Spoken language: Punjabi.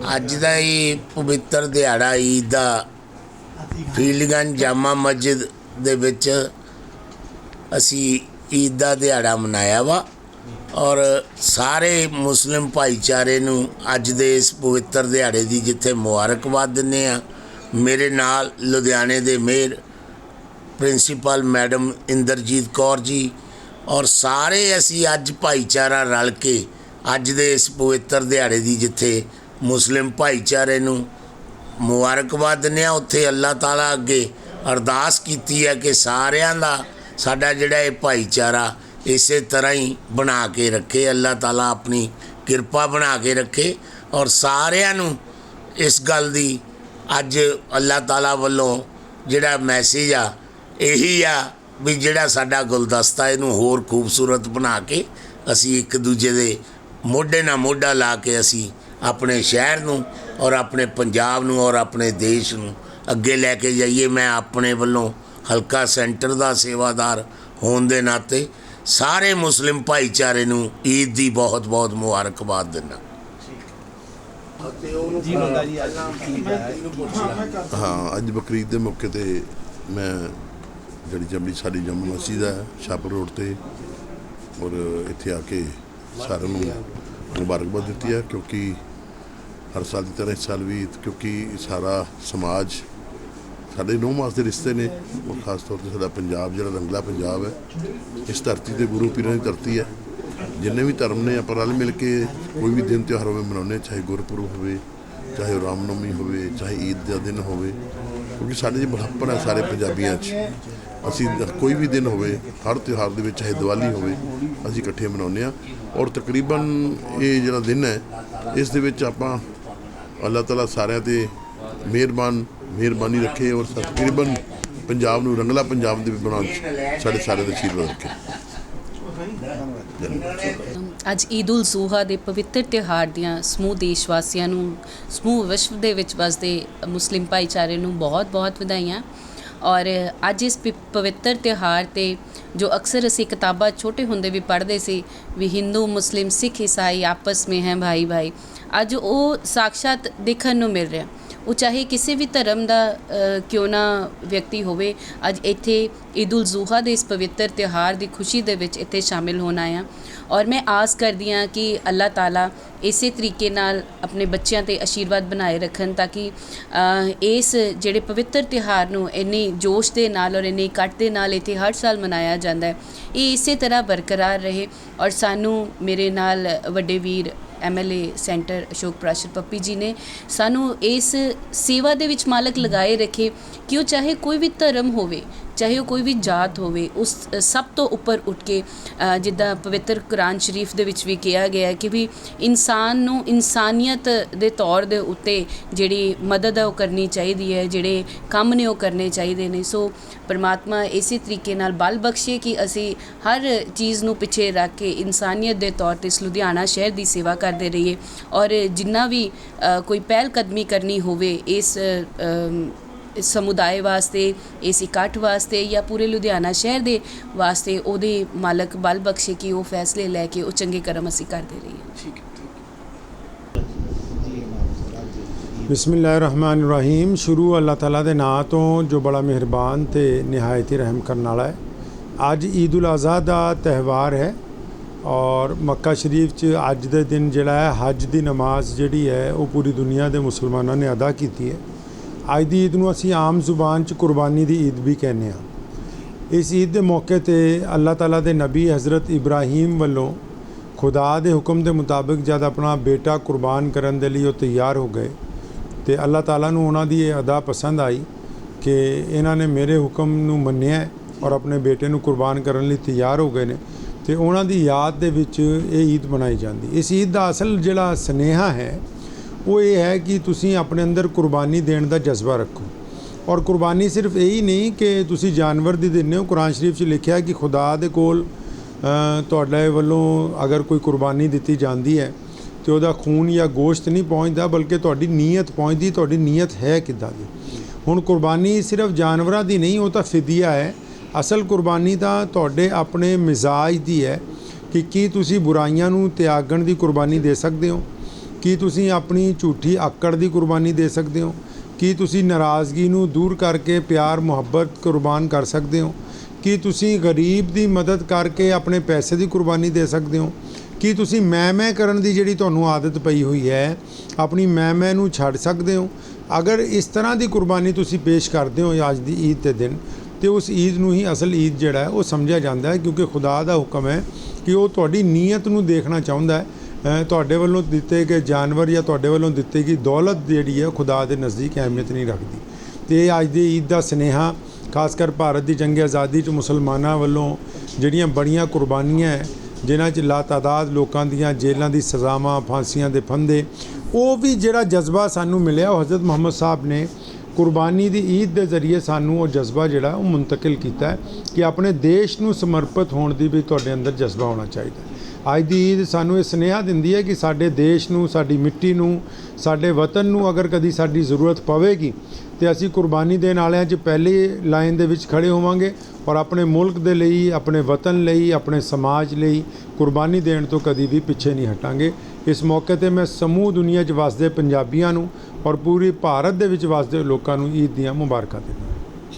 ਅੱਜ ਦਾ ਇਹ ਪਵਿੱਤਰ ਦਿਹਾੜਾ ਈਦ ਦਾ ਫੀਲਡਗੰਜ ਜਾਮਾ ਮਸਜਿਦ ਦੇ ਵਿੱਚ ਅਸੀਂ ਈਦ ਦਾ ਦਿਹਾੜਾ ਮਨਾਇਆ ਵਾ ਔਰ ਸਾਰੇ ਮੁਸਲਿਮ ਭਾਈਚਾਰੇ ਨੂੰ ਅੱਜ ਦੇ ਇਸ ਪਵਿੱਤਰ ਦਿਹਾੜੇ ਦੀ ਜਿੱਥੇ ਮੁਬਾਰਕਬਾਦ ਦਿੰਦੇ ਆ ਮੇਰੇ ਨਾਲ ਲੁਧਿਆਣੇ ਦੇ mayor, principal madam Inderjit Kaur ji ਔਰ ਸਾਰੇ ਅਸੀਂ ਅੱਜ ਭਾਈਚਾਰਾ ਰਲ ਕੇ ਅੱਜ ਦੇ ਇਸ ਪਵਿੱਤਰ ਦਿਹਾੜੇ ਦੀ ਜਿੱਥੇ ਮੁਸਲਿਮ ਭਾਈਚਾਰੇ ਨੂੰ ਮੁਬਾਰਕਬਾਦ ਦਿੰਦੇ ਹਾਂ। ਉੱਥੇ ਅੱਲਾਹ ਤਾਲਾ ਅੱਗੇ ਅਰਦਾਸ ਕੀਤੀ ਹੈ ਕਿ ਸਾਰਿਆਂ ਦਾ ਸਾਡਾ ਜਿਹੜਾ ਇਹ ਭਾਈਚਾਰਾ ਇਸੇ ਤਰ੍ਹਾਂ ਹੀ ਬਣਾ ਕੇ ਰੱਖੇ। ਅੱਲਾਹ ਤਾਲਾ ਆਪਣੀ ਕਿਰਪਾ ਬਣਾ ਕੇ ਰੱਖੇ ਔਰ ਸਾਰਿਆਂ ਨੂੰ ਇਸ ਗੱਲ ਦੀ ਅੱਜ ਅੱਲਾਹ ਤਾਲਾ ਵੱਲੋਂ ਜਿਹੜਾ ਮੈਸੇਜ ਆ, ਇਹੀ ਆ ਵੀ ਜਿਹੜਾ ਸਾਡਾ ਗੁਲਦਸਤਾ ਇਹਨੂੰ ਹੋਰ ਖੂਬਸੂਰਤ ਬਣਾ ਕੇ ਅਸੀਂ ਇੱਕ ਦੂਜੇ ਦੇ ਮੋਢੇ ਨਾਲ ਮੋਢਾ ਲਾ ਕੇ ਅਸੀਂ ਆਪਣੇ ਸ਼ਹਿਰ ਨੂੰ ਔਰ ਆਪਣੇ ਪੰਜਾਬ ਨੂੰ ਔਰ ਆਪਣੇ ਦੇਸ਼ ਨੂੰ ਅੱਗੇ ਲੈ ਕੇ ਜਾਈਏ। ਮੈਂ ਆਪਣੇ ਵੱਲੋਂ ਹਲਕਾ ਸੈਂਟਰ ਦਾ ਸੇਵਾਦਾਰ ਹੋਣ ਦੇ ਨਾਤੇ ਸਾਰੇ ਮੁਸਲਿਮ ਭਾਈਚਾਰੇ ਨੂੰ ਈਦ ਦੀ ਬਹੁਤ ਬਹੁਤ ਮੁਬਾਰਕਬਾਦ ਦਿੰਦਾ। ਹੈ ਹਾਂ ਅੱਜ ਬਕਰੀਦ ਦੇ ਮੌਕੇ ਤੇ ਮੈਂ ਜਿਹੜੀ ਜੰਮੀ ਸਾਡੀ ਜੰਮੂ ਮਸਜਿਦ ਹੈ ਛਾਪਰ ਰੋਡ ਤੇ ਔਰ ਇੱਥੇ ਆ ਕੇ ਸਾਰਿਆਂ ਨੂੰ ਮੁਬਾਰਕਬਾਦ ਦਿੱਤੀ ਹੈ ਕਿਉਂਕਿ ਹਰ ਸਾਲ ਦੀ ਤਰ੍ਹਾਂ ਇਸ ਸਾਲ ਵੀ ਕਿਉਂਕਿ ਸਾਰਾ ਸਮਾਜ ਸਾਡੇ ਨੌ ਮਾਸ ਦੇ ਰਿਸ਼ਤੇ ਨੇ। ਔਰ ਖਾਸ ਤੌਰ ਤੇ ਸਾਡਾ ਪੰਜਾਬ ਜਿਹੜਾ ਰੰਗਲਾ ਪੰਜਾਬ ਹੈ ਇਸ ਧਰਤੀ ਤੇ ਗੁਰੂ ਪੀਰਾਂ ਦੀ ਧਰਤੀ ਹੈ। ਜਿੰਨੇ ਵੀ ਧਰਮ ਨੇ ਆਪਾਂ ਰਲ ਮਿਲ ਕੇ ਕੋਈ ਵੀ ਦਿਨ ਤਿਉਹਾਰ ਹੋਵੇ ਮਨਾਉਂਦੇ ਹਾਂ, ਚਾਹੇ ਗੁਰਪੁਰਬ ਹੋਵੇ ਚਾਹੇ ਉਹ ਰਾਮਨਵਮੀ ਹੋਵੇ ਚਾਹੇ ਈਦ ਦਾ ਦਿਨ ਹੋਵੇ ਕਿਉਂਕਿ ਸਾਡੇ 'ਚ ਬੜਾਪਣ ਹੈ ਸਾਰੇ ਪੰਜਾਬੀਆਂ 'ਚ। ਅਸੀਂ ਕੋਈ ਵੀ ਦਿਨ ਹੋਵੇ ਹਰ ਤਿਉਹਾਰ ਦੇ ਵਿੱਚ ਚਾਹੇ ਦੀਵਾਲੀ ਹੋਵੇ ਅਸੀਂ ਇਕੱਠੇ ਮਨਾਉਂਦੇ ਹਾਂ। ਔਰ ਤਕਰੀਬਨ ਇਹ ਜਿਹੜਾ ਦਿਨ ਹੈ ਇਸ ਦੇ ਵਿੱਚ ਆਪਾਂ ਅੱਲਾਹ ਤਾਲਾ ਸਾਰਿਆਂ ਤੇ ਮਿਹਰਬਾਨ, ਮਿਹਰਬਾਨੀ ਰੱਖੇ ਔਰ ਤਕਰੀਬਨ ਪੰਜਾਬ ਨੂੰ ਰੰਗਲਾ ਪੰਜਾਬ ਦੇ ਬਣਾਉਣ ਸਾਡੇ ਸਾਰਿਆਂ ਦੇ ਆਸ਼ੀਰਵਾਦ ਰੱਖੇ। ਅੱਜ ਈਦ ਉਲ ਜ਼ੁਹਾ ਦੇ ਪਵਿੱਤਰ ਤਿਉਹਾਰ ਦੀਆਂ ਸਮੂਹ ਦੇਸ਼ ਵਾਸੀਆਂ ਨੂੰ, ਸਮੂਹ ਵਿਸ਼ਵ ਦੇ ਵਿੱਚ ਵਸਦੇ ਮੁਸਲਿਮ ਭਾਈਚਾਰੇ ਨੂੰ ਬਹੁਤ-ਬਹੁਤ ਵਧਾਈਆਂ। ਔਰ ਅੱਜ ਇਸ ਪਿ, ਪਵਿੱਤਰ ਤਿਉਹਾਰ ਤੇ ਜੋ ਅਕਸਰ ਅਸੀਂ ਕਿਤਾਬਾਂ ਛੋਟੇ ਹੁੰਦੇ ਵੀ ਪੜ੍ਹਦੇ ਸੀ, ਵੀ ਹਿੰਦੂ, ਮੁਸਲਿਮ, ਸਿੱਖ, ਈਸਾਈ ਆਪਸ ਵਿੱਚ ਹੈ ਭਾਈ ਭਾਈ ਅੱਜ ਉਹ ਸਾਕਸ਼ਾਤ ਦੇਖਣ ਨੂੰ ਮਿਲ ਰਿਹਾ। ਉਹ ਚਾਹੇ ਕਿਸੇ ਵੀ ਧਰਮ ਦਾ ਕਿਉਂ ਨਾ ਵਿਅਕਤੀ ਹੋਵੇ, ਅੱਜ ਇੱਥੇ ਈਦ ਉਲ ਜ਼ੁਹਾ ਦੇ ਇਸ ਪਵਿੱਤਰ ਤਿਉਹਾਰ ਦੀ ਖੁਸ਼ੀ ਦੇ ਵਿੱਚ ਇੱਥੇ ਸ਼ਾਮਿਲ ਹੋਣਾ ਆ ਔਰ ਮੈਂ ਆਸ ਕਰਦੀ ਹਾਂ ਕਿ ਅੱਲਾਹ ਤਾਲਾ ਇਸੇ ਤਰੀਕੇ ਨਾਲ ਆਪਣੇ ਬੱਚਿਆਂ ਤੇ ਆਸ਼ੀਰਵਾਦ ਬਣਾਏ ਰੱਖਣ ਤਾਂ ਕਿ ਇਸ ਜਿਹੜੇ ਪਵਿੱਤਰ ਤਿਉਹਾਰ ਨੂੰ ਇੰਨੇ ਜੋਸ਼ ਦੇ ਨਾਲ ਔਰ ਇੰਨੇ ਇਕੱਠ ਦੇ ਨਾਲ ਇੱਥੇ ਹਰ ਸਾਲ ਮਨਾਇਆ ਜਾਂਦਾ ਹੈ, ਇਹ ਇਸੇ ਤਰ੍ਹਾਂ ਬਰਕਰਾਰ ਰਹੇ। ਔਰ ਸਾਨੂੰ ਮੇਰੇ ਨਾਲ ਵੱਡੇ ਵੀਰ ਐਮਐਲਏ ਸੈਂਟਰ ਅਸ਼ੋਕ ਪ੍ਰਾਸ਼ਰ ਪੱਪੀ ਜੀ ਨੇ ਸਾਨੂੰ ਇਸ ਸੇਵਾ ਦੇ ਵਿੱਚ ਮਾਲਕ ਲਗਾਏ ਰੱਖੇ ਕਿ ਉਹ ਚਾਹੇ ਕੋਈ ਵੀ ਧਰਮ ਹੋਵੇ ਚਾਹੇ ਉਹ ਕੋਈ ਵੀ ਜਾਤ ਹੋਵੇ, ਉਸ ਸਭ ਤੋਂ ਉੱਪਰ ਉੱਠ ਕੇ ਜਿੱਦਾਂ ਪਵਿੱਤਰ ਕੁਰਾਨ ਸ਼ਰੀਫ ਦੇ ਵਿੱਚ ਵੀ ਕਿਹਾ ਗਿਆ ਕਿ ਵੀ ਇਨਸਾਨ ਨੂੰ ਇਨਸਾਨੀਅਤ ਦੇ ਤੌਰ ਦੇ ਉੱਤੇ ਜਿਹੜੀ ਮਦਦ ਹੈ ਉਹ ਕਰਨੀ ਚਾਹੀਦੀ ਹੈ, ਜਿਹੜੇ ਕੰਮ ਨੇ ਉਹ ਕਰਨੇ ਚਾਹੀਦੇ ਨੇ। ਸੋ ਪਰਮਾਤਮਾ ਇਸੇ ਤਰੀਕੇ ਨਾਲ ਬਲ ਬਖਸ਼ੇ ਕਿ ਅਸੀਂ ਹਰ ਚੀਜ਼ ਨੂੰ ਪਿੱਛੇ ਰੱਖ ਕੇ ਇਨਸਾਨੀਅਤ ਦੇ ਤੌਰ ਤੇ ਇਸ ਲੁਧਿਆਣਾ ਸ਼ਹਿਰ ਦੀ ਸੇਵਾ ਕਰਦੇ ਰਹੀਏ ਔਰ ਜਿੰਨਾ ਵੀ ਕੋਈ ਪਹਿਲ ਕਦਮੀ ਕਰਨੀ ਹੋਵੇ, ਇਸ ਸਮੁਦਾਇ ਵਾਸਤੇ ਇਸ ਇਕੱਠ ਵਾਸਤੇ ਜਾਂ ਪੂਰੇ ਲੁਧਿਆਣਾ ਸ਼ਹਿਰ ਦੇ ਵਾਸਤੇ ਉਹਦੇ ਮਾਲਕ ਬਲ ਬਖਸ਼ੇ ਕਿ ਉਹ ਫੈਸਲੇ ਲੈ ਕੇ ਉਹ ਚੰਗੇ ਕਰਮ ਅਸੀਂ ਕਰਦੇ ਰਹੀਏ। ਬਿਸਮਿਲ੍ਲਾਹਿਰਰਹਿਮਾਨਿਰਰਹੀਮ। ਸ਼ੁਰੂ ਅੱਲਾਹ ਤਾਲਾ ਦੇ ਨਾਂ ਤੋਂ ਜੋ ਬੜਾ ਮਿਹਰਬਾਨ ਤੇ ਨਿਹਾਇਤ ਹੀ ਰਹਿਮ ਕਰਨ ਵਾਲਾ ਹੈ। ਅੱਜ ਈਦ ਉਲ ਅਜ਼ਹਾ ਦਾ ਤਿਉਹਾਰ ਹੈ ਔਰ ਮੱਕਾ ਸ਼ਰੀਫ 'ਚ ਅੱਜ ਦੇ ਦਿਨ ਜਿਹੜਾ ਹੈ ਹਜ ਦੀ ਨਮਾਜ਼ ਜਿਹੜੀ ਹੈ ਉਹ ਪੂਰੀ ਦੁਨੀਆ ਦੇ ਮੁਸਲਮਾਨਾਂ ਨੇ ਅਦਾ ਕੀਤੀ ਹੈ। ਅੱਜ ਦੀ ਈਦ ਨੂੰ ਅਸੀਂ ਆਮ ਜ਼ੁਬਾਨ 'ਚ ਕੁਰਬਾਨੀ ਦੀ ਈਦ ਵੀ ਕਹਿੰਦੇ ਹਾਂ। ਇਸ ਈਦ ਦੇ ਮੌਕੇ ਤੇ ਅੱਲਾਹ ਤਾਲਾ ਦੇ ਨਬੀ ਹਜ਼ਰਤ ਇਬਰਾਹੀਮ ਵੱਲੋਂ ਖੁਦਾ ਦੇ ਹੁਕਮ ਦੇ ਮੁਤਾਬਿਕ ਜਦ ਆਪਣਾ ਬੇਟਾ ਕੁਰਬਾਨ ਕਰਨ ਦੇ ਲਈ ਉਹ ਤਿਆਰ ਹੋ ਗਏ ਤੇ ਅੱਲਾਹ ਤਾਲਾ ਨੂੰ ਉਹਨਾਂ ਦੀ ਇਹ ਅਦਾ ਪਸੰਦ ਆਈ ਕਿ ਇਹਨਾਂ ਨੇ ਮੇਰੇ ਹੁਕਮ ਨੂੰ ਮੰਨਿਆ ਔਰ ਆਪਣੇ ਬੇਟੇ ਨੂੰ ਕੁਰਬਾਨ ਕਰਨ ਲਈ ਤਿਆਰ ਹੋ ਗਏ ਨੇ ਤੇ ਉਹਨਾਂ ਦੀ ਯਾਦ ਦੇ ਵਿੱਚ ਇਹ ਈਦ ਮਨਾਈ ਜਾਂਦੀ। ਇਸ ਈਦ ਦਾ ਅਸਲ ਜਿਹੜਾ ਸਨੇਹਾ ਹੈ ਉਹ ਇਹ ਹੈ ਕਿ ਤੁਸੀਂ ਆਪਣੇ ਅੰਦਰ ਕੁਰਬਾਨੀ ਦੇਣ ਦਾ ਜਜ਼ਬਾ ਰੱਖੋ। ਔਰ ਕੁਰਬਾਨੀ ਸਿਰਫ ਇਹੀ ਨਹੀਂ ਕਿ ਤੁਸੀਂ ਜਾਨਵਰ ਦੀ ਦਿੰਦੇ ਹੋ। ਕੁਰਾਨ ਸ਼ਰੀਫ 'ਚ ਲਿਖਿਆ ਕਿ ਖੁਦਾ ਦੇ ਕੋਲ ਤੁਹਾਡੇ ਵੱਲੋਂ ਅਗਰ ਕੋਈ ਕੁਰਬਾਨੀ ਦਿੱਤੀ ਜਾਂਦੀ ਹੈ, ਤੇ ਉਹਦਾ ਖੂਨ ਜਾਂ ਗੋਸ਼ਤ ਨਹੀਂ ਪਹੁੰਚਦਾ, ਬਲਕਿ ਤੁਹਾਡੀ ਨੀਅਤ ਪਹੁੰਚਦੀ, ਤੁਹਾਡੀ ਨੀਅਤ ਹੈ ਕਿੱਦਾਂ ਦੀ? ਹੁਣ ਕੁਰਬਾਨੀ ਸਿਰਫ ਜਾਨਵਰਾਂ ਦੀ ਨਹੀਂ, ਉਹ ਤਾਂ ਫਿਦਿਆ ਹੈ। ਅਸਲ ਕੁਰਬਾਨੀ ਤਾਂ ਤੁਹਾਡੇ ਆਪਣੇ ਮਿਜ਼ਾਜ ਦੀ ਹੈ ਕਿ ਕੀ ਤੁਸੀਂ ਬੁਰਾਈਆਂ ਨੂੰ ਤਿਆਗਣ ਦੀ ਕੁਰਬਾਨੀ ਦੇ ਸਕਦੇ ਹੋ? ਕੀ ਤੁਸੀਂ ਆਪਣੀ ਝੂਠੀ ਆਕੜ ਦੀ ਕੁਰਬਾਨੀ ਦੇ ਸਕਦੇ ਹੋ? ਕੀ ਤੁਸੀਂ ਨਾਰਾਜ਼ਗੀ ਨੂੰ ਦੂਰ ਕਰਕੇ ਪਿਆਰ, ਮੁਹੱਬਤ, ਕੁਰਬਾਨ ਕਰ ਸਕਦੇ ਹੋ? ਕੀ ਤੁਸੀਂ ਗਰੀਬ ਦੀ ਮਦਦ ਕਰਕੇ ਆਪਣੇ ਪੈਸੇ ਦੀ ਕੁਰਬਾਨੀ ਦੇ ਸਕਦੇ ਹੋ? ਕੀ ਤੁਸੀਂ ਮੈਂ ਮੈਂ ਕਰਨ ਦੀ ਜਿਹੜੀ ਤੁਹਾਨੂੰ ਆਦਤ ਪਈ ਹੋਈ ਹੈ, ਆਪਣੀ ਮੈਂ ਮੈਂ ਨੂੰ ਛੱਡ ਸਕਦੇ ਹੋ? ਅਗਰ ਇਸ ਤਰ੍ਹਾਂ ਦੀ ਕੁਰਬਾਨੀ ਤੁਸੀਂ ਪੇਸ਼ ਕਰਦੇ ਹੋ ਅੱਜ ਦੀ ਈਦ ਦੇ ਦਿਨ, ਤੇ ਉਸ ਈਦ ਨੂੰ ਹੀ ਅਸਲ ਈਦ ਜਿਹੜਾ ਹੈ ਉਹ ਸਮਝਿਆ ਜਾਂਦਾ ਹੈ, ਕਿਉਂਕਿ ਖੁਦਾ ਦਾ ਹੁਕਮ ਹੈ ਕਿ ਉਹ ਤੁਹਾਡੀ ਨੀਅਤ ਨੂੰ ਦੇਖਣਾ ਚਾਹੁੰਦਾ ਹੈ। ਤੁਹਾਡੇ ਵੱਲੋਂ ਦਿੱਤੇ ਗਏ ਜਾਨਵਰ ਜਾਂ ਤੁਹਾਡੇ ਵੱਲੋਂ ਦਿੱਤੀ ਗਈ ਦੌਲਤ ਜਿਹੜੀ ਹੈ ਖੁਦਾ ਦੇ ਨਜ਼ਦੀਕ ਅਹਿਮੀਅਤ ਨਹੀਂ ਰੱਖਦੀ। ਤੇ ਅੱਜ ਦੀ ਈਦ ਦਾ ਸਨੇਹਾ, ਖਾਸ ਕਰ ਭਾਰਤ ਦੀ ਜੰਗ ਆਜ਼ਾਦੀ 'ਚ ਮੁਸਲਮਾਨਾਂ ਵੱਲੋਂ ਜਿਹੜੀਆਂ ਬੜੀਆਂ ਕੁਰਬਾਨੀਆਂ ਹੈ, ਜਿਨ੍ਹਾਂ 'ਚ ਲਾ ਤਾਦਾਦ ਲੋਕਾਂ ਦੀਆਂ ਜੇਲ੍ਹਾਂ ਦੀ ਸਜ਼ਾਵਾਂ, ਫਾਂਸੀਆਂ ਦੇ ਫੰਦੇ, ਉਹ ਵੀ ਜਿਹੜਾ ਜਜ਼ਬਾ ਸਾਨੂੰ ਮਿਲਿਆ, ਉਹ ਹਜ਼ਰਤ ਮੁਹੰਮਦ ਸਾਹਿਬ ਨੇ ਕੁਰਬਾਨੀ ਦੀ ਈਦ ਦੇ ਜ਼ਰੀਏ ਸਾਨੂੰ ਉਹ ਜਜ਼ਬਾ ਜਿਹੜਾ ਉਹ ਮੁੰਤਕਿਲ ਕੀਤਾ ਕਿ ਆਪਣੇ ਦੇਸ਼ ਨੂੰ ਸਮਰਪਿਤ ਹੋਣ ਦੀ ਵੀ ਤੁਹਾਡੇ ਅੰਦਰ ਜਜ਼ਬਾ ਹੋਣਾ ਚਾਹੀਦਾ ਅੱਜ ਦੀ ਈਦ ਸਾਨੂੰ ਇਹ ਸੁਨੇਹਾ ਦਿੰਦੀ ਹੈ ਕਿ ਸਾਡੇ ਦੇਸ਼ ਨੂੰ, ਸਾਡੀ ਮਿੱਟੀ ਨੂੰ, ਸਾਡੇ ਵਤਨ ਨੂੰ ਅਗਰ ਕਦੀ ਸਾਡੀ ਜ਼ਰੂਰਤ ਪਵੇਗੀ, ਤੇ ਅਸੀਂ ਕੁਰਬਾਨੀ ਦੇਣ ਵਾਲਿਆਂ 'ਚ ਪਹਿਲੀ ਲਾਈਨ ਦੇ ਵਿੱਚ ਖੜੇ ਹੋਵਾਂਗੇ ਔਰ ਆਪਣੇ ਮੁਲਕ ਦੇ ਲਈ, ਆਪਣੇ ਵਤਨ ਲਈ, ਆਪਣੇ ਸਮਾਜ ਲਈ ਕੁਰਬਾਨੀ ਦੇਣ ਤੋਂ ਕਦੀ ਵੀ ਪਿੱਛੇ ਨਹੀਂ ਹਟਾਂਗੇ। ਇਸ ਮੌਕੇ ਤੇ ਮੈਂ ਸਮੂਹ ਦੁਨੀਆ 'ਚ ਵਸਦੇ ਪੰਜਾਬੀਆਂ ਨੂੰ ਔਰ ਪੂਰੀ ਭਾਰਤ ਦੇ ਵਿੱਚ ਵਸਦੇ ਲੋਕਾਂ ਨੂੰ ਈਦ ਦੀਆਂ ਮੁਬਾਰਕਾਂ ਦਿੰਦਾ